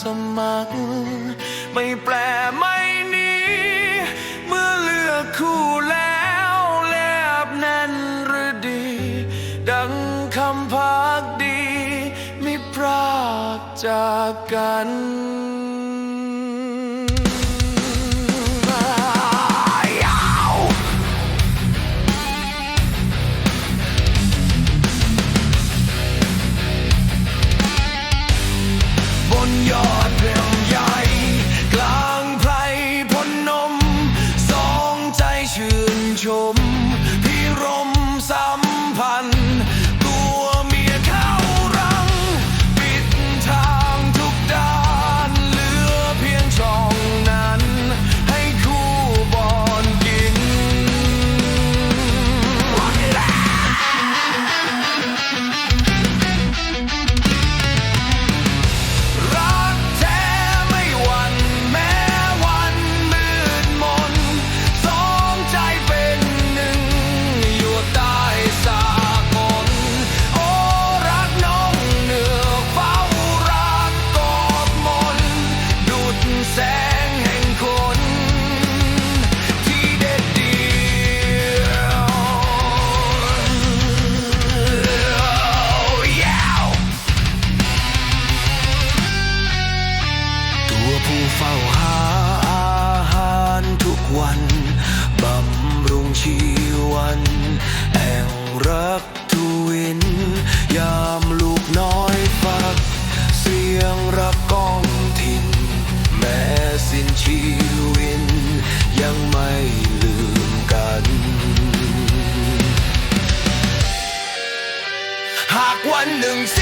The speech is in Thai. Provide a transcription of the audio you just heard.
สมัคร ไม่แปลไม่นีเมื่อเลือกคู่แล้วแลบแน่นหรือดี ดังคำพักดี ไม่พรากจากกัน ชื่นชม วันบำรุงชีวัน แห่งรักทวิน ยามลูกน้อยฟัก เสียงรักก้องถิ่น แม้สิ้นชีวิน ยังไม่ลืมกัน หากวันหนึ่งส